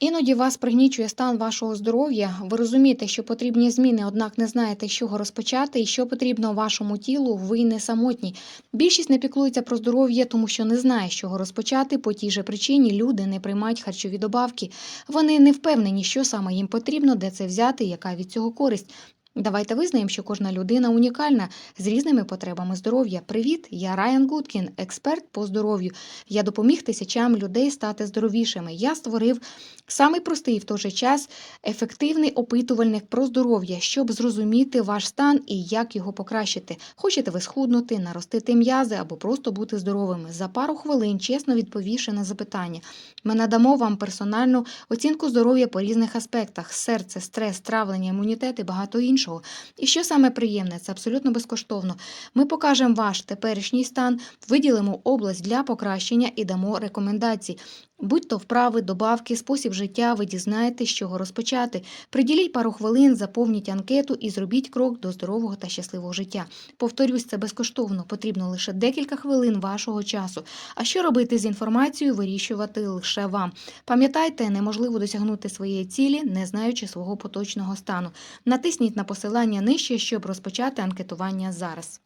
Іноді вас пригнічує стан вашого здоров'я. Ви розумієте, що потрібні зміни, однак не знаєте, з чого розпочати і що потрібно вашому тілу. Ви не самотні. Більшість не піклується про здоров'я, тому що не знає, з чого розпочати. По тій же причині люди не приймають харчові добавки. Вони не впевнені, що саме їм потрібно, де це взяти, яка від цього користь. Давайте визнаємо, що кожна людина унікальна з різними потребами здоров'я. Привіт, я Райан Гудкін, експерт по здоров'ю. Я допоміг тисячам людей стати здоровішими. Я створив самий простий в той же час ефективний опитувальник про здоров'я, щоб зрозуміти ваш стан і як його покращити. Хочете ви схуднути, наростити м'язи або просто бути здоровими. За пару хвилин чесно відповівши на запитання. Ми надамо вам персональну оцінку здоров'я по різних аспектах: серце, стрес, травлення, імунітет і багато іншого. І що саме приємне, це абсолютно безкоштовно. Ми покажемо ваш теперішній стан, виділимо область для покращення і дамо рекомендації. Будь то вправи, добавки, спосіб життя, ви дізнаєтесь, з чого розпочати. Приділіть пару хвилин, заповніть анкету і зробіть крок до здорового та щасливого життя. Повторюсь, це безкоштовно, потрібно лише декілька хвилин вашого часу. А що робити з інформацією, вирішувати лише вам. Пам'ятайте, неможливо досягнути своєї цілі, не знаючи свого поточного стану. Натисніть на посилання нижче, щоб розпочати анкетування зараз.